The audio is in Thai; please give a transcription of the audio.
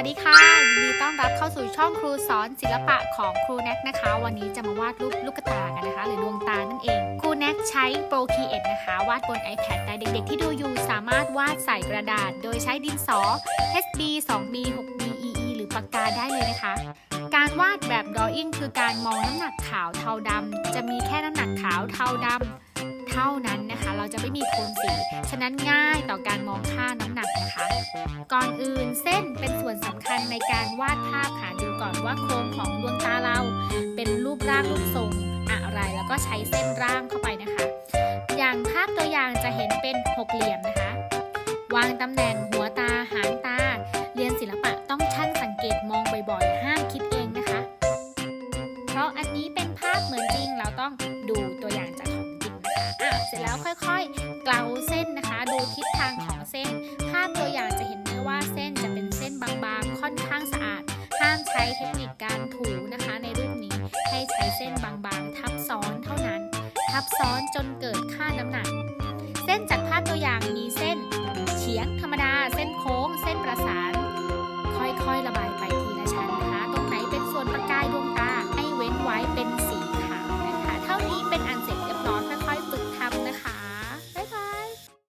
วัสดีค่ะ ยินดีต้อนรับเข้าสู่ช่องครูสอนศิลปะของครูแน็กนะคะ วันนี้จะมาวาดรูปลูกตากันนะคะ หรือดวงตานั่นเอง ครูแน็กใช้ Procreate นะคะ วาดบน iPad แต่เด็กๆที่ดูอยู่สามารถวาดใส่กระดาษ โดยใช้ดินสอ HB 2B 6B EE หรือปากกาได้เลยนะคะ การวาดแบบ drawing คือการมองน้ำหนักขาวเทาดำจะมีแค่น้ำหนักขาวเทาดำเท่านั้นนะคะ เราจะไม่มีโทนสี ฉะนั้นง่ายต่อการมองค่าน้ำหนักนะคะ ก่อนอื่นเส้น เป็นส่วนสำคัญในการวาดภาพค่ะดูก่อนว่าโครงของดวงตาเรา เป็นรูปร่างรูปทรงอะไรแล้วก็ใช้เส้นร่างเข้าไปนะคะ อย่างภาพตัวอย่างจะเห็นเป็นหกเหลี่ยมนะคะ วางตำแหน่งหัวตาหางตา เรียนศิลปะต้องชั่งสังเกตมองบ่อยๆ ห้ามคิดเองนะคะ เพราะอันนี้เป็นภาพเหมือนจริงเราต้องดูตัวอย่างจากของจริงนะคะอะเสร็จแล้วค่อยๆ เกลาเส้นนะคะ ดูทิศทาง ช้เทคนิคการถูนะคะในรูปนี้ให้ใช้เส้นบางๆ ทับซ้อนเท่านั้น ทับซ้อนจนเกิดค่าน้ำหนัก เส้นจากภาพตัวอย่าง